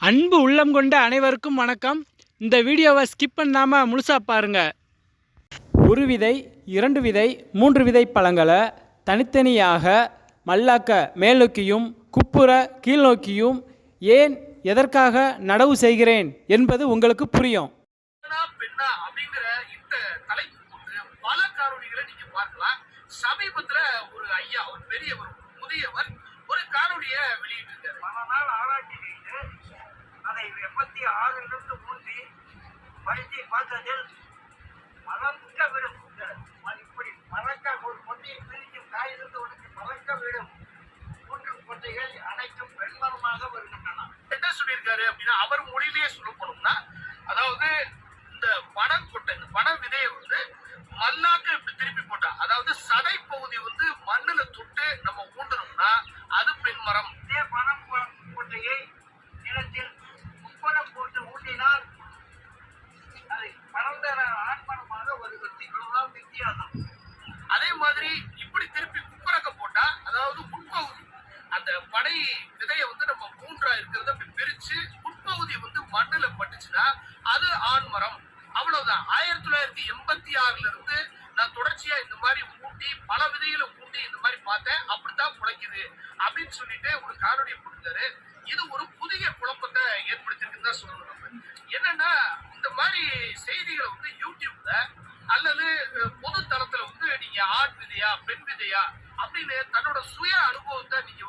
அன்பு உள்ளம் கொண்ட அனைவருக்கும் வணக்கம். இந்த வீடியோவை ஸ்கிப் பண்ணாமல் முழுசாக பாருங்கள் ஒரு விதை இரண்டு விதை மூன்று விதை பழங்களை தனித்தனியாக மல்லாக்க மேல்நோக்கியும் குப்புற கீழ்நோக்கியும் ஏன் எதற்காக நடவு செய்கிறேன் என்பது உங்களுக்கு புரியும். சமீபத்தில் ஒரு ஐயா ஒரு பெரியவர் முதியவர் ஒரு காணொளிய வெளியிட்டிருக்காரு பல நாள் ஆராய்ச்சி செய்து அதை எண்பத்தி ஆறிலிருந்து ஊன்றி படித்து பார்த்ததில் மலர்க்க விடும் இந்த ம- இப்படி மறக்க ஒரு கொட்டையை பிரிக்கும் காயிலிருந்து உனக்கு மறக்க விடும் மூன்று கொட்டைகள் அனைத்தும் வெண்மரமாக வருகின்றன. என்ன சொல்லியிருக்காரு அப்படின்னா அவர் மொழியிலேயே சொல்ல அதாவது இந்த பணம் கொட்டை இந்த பணம் விதையை வந்து மல்லாக்க இப்படி திருப்பி போட்டா அதாவது சதை பகுதி வந்து மண்ணுல தொட்டு நம்ம ஊண்டணும்னா அது பெண்மரம் இதே பணம் கொ- கொட்டையை நிலத்தில் முப்பரம் போட்டு ஊட்டினால் அது பரந்த ஆண்மரமாக வருகிறது இவ்வளவுதான் வித்தியாசம் அதே மாதிரி இப்படி திருப்பி குப்பரக்க போட்டா அதாவது உட்பகுதி படை விதையை வந்து நம்ம மூன்றா இருக்கிறத அப்படி பிரிச்சு உட்பகுதி வந்து மண்ணுல பட்டுச்சுன்னா அது ஆண் மரம். அவ்வளவுதான். ஆயிரத்தி தொள்ளாயிரத்தி எண்பத்தி ஆறுல இருந்து நான் தொடர்ச்சியா இந்த மாதிரி ஊட்டி பல விதைகளை ஊட்டி இந்த மாதிரி பார்த்தேன். அப்படித்தான் முளைக்குது அப்படின்னு சொல்லிட்டு ஒரு காணொலியை கொடுத்தாரு. இது ஒரு புதிய குழப்பத்தை ஏற்படுத்திருக்குன்னு தான் சொல்லணும் நம்ம. என்னன்னா இந்த மாதிரி செய்திகளை வந்து யூடியூப்ல அல்லது பொது தளத்துல வந்து நீங்க ஆண் விதையா பெண் விதையா அப்படின்னு தன்னோட சுய அனுபவத்தை நீங்க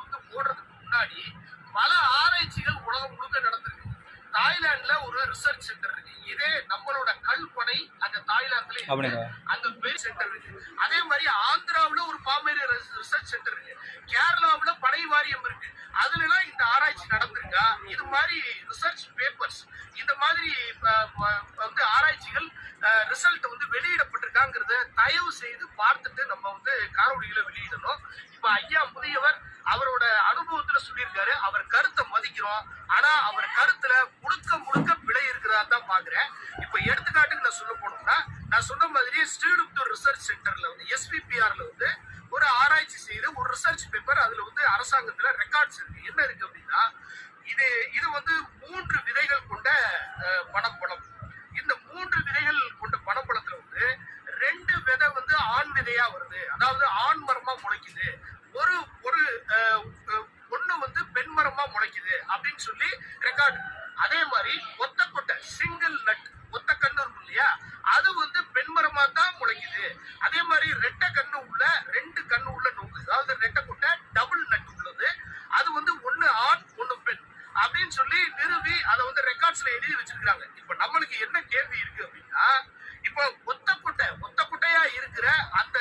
பல ஆராய்ச்சிகள் உலகம் முழுக்க நடந்திருக்கு. தாய்லாந்துல ஒரு ரிசர்ச் சென்டர் இருக்கு. இதே நம்மளோட கல்பனை அங்க தாய்லாந்துல இருக்கு. அங்க பேர் சென்டர் இருக்கு. அதே மாதிரி ஆந்திராவுல ஒரு பாமேரி ரிசர்ச் சென்டர் இருக்கு. கேரளாவுல படை வாரியம் இருக்கு. அதுல எல்லாம் இந்த ஆராய்ச்சி நடந்திருக்கா? இது மாதிரி ரிசர்ச் பேப்பர்ஸ் இந்த மாதிரி வந்து ஆராய்ச்சிகள் ரிசல்ட் வந்து வெளியிடப்பட்டிருக்காங்கிறத தயவு செய்து பார்த்துட்டு நம்ம வந்து காணொலிகளை வெளியிடணும். இப்ப ஐயா முதியவர் அவரோட சொல்லியிருக்காரு. அவர் கருத்தை மதிக்கிறோம். ஆனா அவர் கருத்துல முழுக்க முழுக்க பிழை இருக்கிறதா தான் பாக்குறேன். இப்ப எடுத்துக்காட்டுக்கு நான் சொல்ல போனோம்னா நான் சொன்ன மாதிரி ஸ்ரீடுப்தூர் ரிசர்ச் சென்டர்ல வந்து எஸ்பிபிஆர்ல வந்து ஒரு ஆராய்ச்சி செய்து ஒரு ரிசர்ச் பேப்பர் அதுல வந்து அரசாங்கத்துல ரெக்கார்ட்ஸ் இருக்கு என்ன இருக்கு அப்படின்னா இது இது வந்து மூன்று விதைகள் கொண்ட பணப்பழம் இந்த மூன்று விதைகள் கொண்ட பணப்பழத்துல வந்து ரெண்டு விதை வந்து ஆண் விதையா வருது. அதாவது ஆண் மரமா முளைக்குது. ஒரு ஒரு அஹ், அஹ், ஒண்ணு வந்து பெண் மரமா முளைக்குது அப்படின்னு சொல்லி ரெக்கார்டு அதே மாதிரி ஒத்த கொட்டை சிங்கிள் நட் ஒத்த கண்ணு இருக்கும் இல்லையா? அது வந்து பெண்மரமா தான் முளைக்குது. அதே மாதிரி ரெட்டை கண்ணு உள்ள ரெண்டு கண்ணு உள்ள நோக்கு அதாவது ரெட்டை கொட்டை டபுள் நட் உள்ளது. அது வந்து ஒன்னு ஆண் ஒண்ணு பெண். அப்படின்னு சொல்லி நிறுவி அதை வந்து ரெக்கார்ட்ஸ்ல எழுதி வச்சிருக்காங்க இப்ப நம்மளுக்கு என்ன கேள்வி இருக்கு அப்படின்னா இப்ப ஒத்த கொட்டை ஒத்த கொட்டையா இருக்கிற அந்த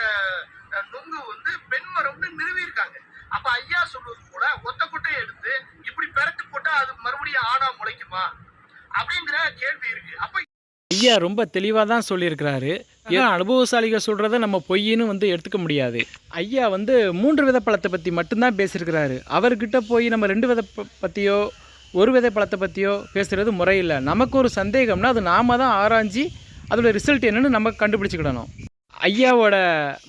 அஹ், நுங்கு வந்து பெண்மரம்னு நிறுவி இருக்காங்க அப்ப ஐயா சொல்வது போல ஒத்த கொட்டையை எடுத்து இப்படி பெரட்டு போட்டா அது மறுபடியும் ஆணா முளைக்குமா அப்படிங்கிற கேள்வி இருக்கு. அப்ப ஐயா ரொம்ப தெளிவாக தான் சொல்லியிருக்கிறாரு. ஏன்னா அனுபவசாலிகள் சொல்கிறத நம்ம பொய்ன்னு வந்து எடுத்துக்க முடியாது. ஐயா வந்து மூன்று வித பழத்தை பற்றி மட்டும்தான் பேசியிருக்கிறாரு. அவர்கிட்ட போய் நம்ம ரெண்டு வித பற்றியோ ஒரு விதை பழத்தை பற்றியோ பேசுகிறது முறையில்லை. நமக்கு ஒரு சந்தேகம்னா அது நாம தான் ஆராய்ஞ்சி அதோட ரிசல்ட் என்னன்னு நம்ம கண்டுபிடிச்சிக்கிடணும். ஐயாவோட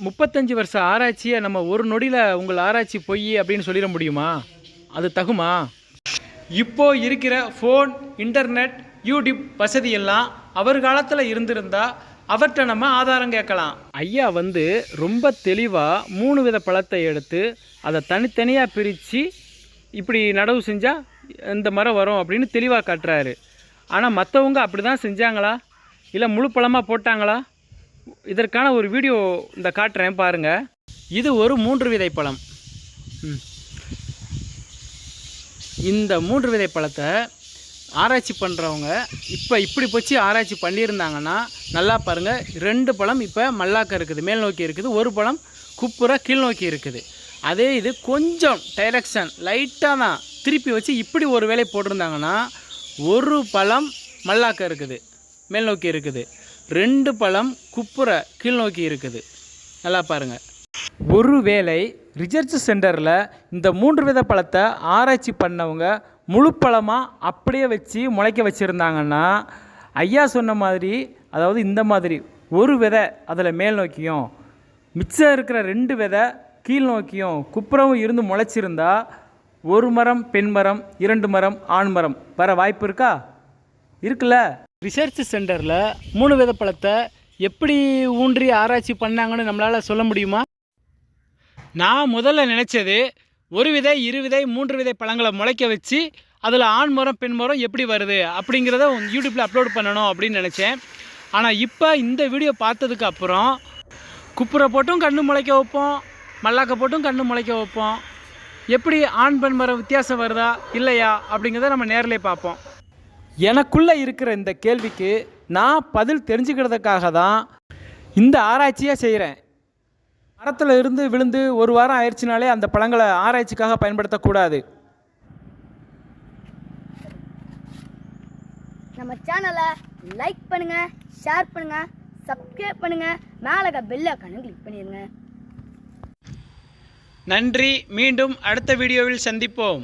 முப்பத்தஞ்சு வருஷ ஆராய்ச்சியை நம்ம ஒரு நொடியில் உங்கள் ஆராய்ச்சி பொய் அப்படின்னு சொல்லிட முடியுமா? அது தகுமா? இப்போ இருக்கிற ஃபோன் இன்டர்நெட் யூடியூப் வசதி எல்லாம் அவர் காலத்தில் இருந்திருந்தா அவர்கிட்ட நம்ம ஆதாரம் கேட்கலாம். ஐயா வந்து ரொம்ப தெளிவாக மூணு வித பழத்தை எடுத்து அதை தனித்தனியாக பிரித்து இப்படி நடவு செஞ்சால் இந்த மரம் வரும் அப்படின்னு தெளிவாக காட்டுறாரு. ஆனால் மற்றவங்க அப்படி தான் செஞ்சாங்களா? இல்லை முழு பழமாக போட்டாங்களா? இதற்கான ஒரு வீடியோ இந்த காட்டுறேன் பாருங்கள் இது ஒரு மூன்று விதை பழம். ம். இந்த மூன்று விதை பழத்தை ஆராய்ச்சி பண்ணுறவங்க இப்போ இப்படி போச்சு ஆராய்ச்சி பண்ணியிருந்தாங்கன்னா நல்லா பாருங்கள் ரெண்டு பழம் இப்போ மல்லாக்க இருக்குது மேல் நோக்கி இருக்குது ஒரு பழம் குப்புற கீழ் நோக்கி இருக்குது. அதே இது கொஞ்சம் டைரக்ஷன் லைட்டாக தான் திருப்பி வச்சு இப்படி ஒரு வேலை போட்டிருந்தாங்கன்னா ஒரு பழம் மல்லாக்க இருக்குது மேல் நோக்கி இருக்குது. ரெண்டு பழம் குப்புற கீழ் நோக்கி இருக்குது. நல்லா பாருங்கள் ஒருவேளை ரிசர்ச் சென்டரில் இந்த மூன்று வித பழத்தை ஆராய்ச்சி பண்ணவங்க முழு பழமாக அப்படியே வச்சு முளைக்க வச்சுருந்தாங்கன்னா ஐயா சொன்ன மாதிரி அதாவது இந்த மாதிரி ஒரு விதை அதில் மேல் நோக்கியும் மிச்சம் இருக்கிற ரெண்டு விதை கீழ் நோக்கியும் குப்புறவும் இருந்து முளைச்சிருந்தா ஒரு மரம் பெண் மரம் இரண்டு மரம் ஆண் மரம் வர வாய்ப்பு இருக்கா? இருக்குல்ல. ரிசர்ச் சென்டரில் மூணு வித பழத்தை எப்படி ஊன்றி ஆராய்ச்சி பண்ணாங்கன்னு நம்மளால் சொல்ல முடியுமா? நான் முதல்ல நினச்சது ஒரு விதை இரு விதை மூன்று விதை பழங்களை முளைக்க வச்சு அதில் ஆண் மரம் பெண் மரம் எப்படி வருது அப்படிங்கிறத யூடியூப்பில் அப்லோட் பண்ணணும் அப்படின்னு நினச்சேன். ஆனால் இப்போ இந்த வீடியோ பார்த்ததுக்கு அப்புறம் குப்புரை போட்டும் கண்ணு முளைக்க வைப்போம் மல்லாக்க போட்டும் கண்ணு முளைக்க வைப்போம். எப்படி ஆண் பெண் மரம் வித்தியாசம் வருதா இல்லையா அப்படிங்கிறத நம்ம நேரில் பார்ப்போம். எனக்குள்ளே இருக்கிற இந்த கேள்விக்கு நான் பதில் தெரிஞ்சுக்கிறதுக்காக தான் இந்த ஆராய்ச்சியை செய்கிறேன் மரத்தில் இருந்து விழுந்து ஒரு வாரம் ஆயிடுச்சுனாலே அந்த பழங்களை ஆராய்ச்சிக்காக பயன்படுத்தக்கூடாது. நம்ம சேனலை லைக் பண்ணுங்க ஷேர் பண்ணுங்க சப்ஸ்கிரைப் பண்ணுங்க மேலே பெல் ஐக்கானை கிளிக் பண்ணிடுங்க நன்றி. மீண்டும் அடுத்த வீடியோவில் சந்திப்போம்.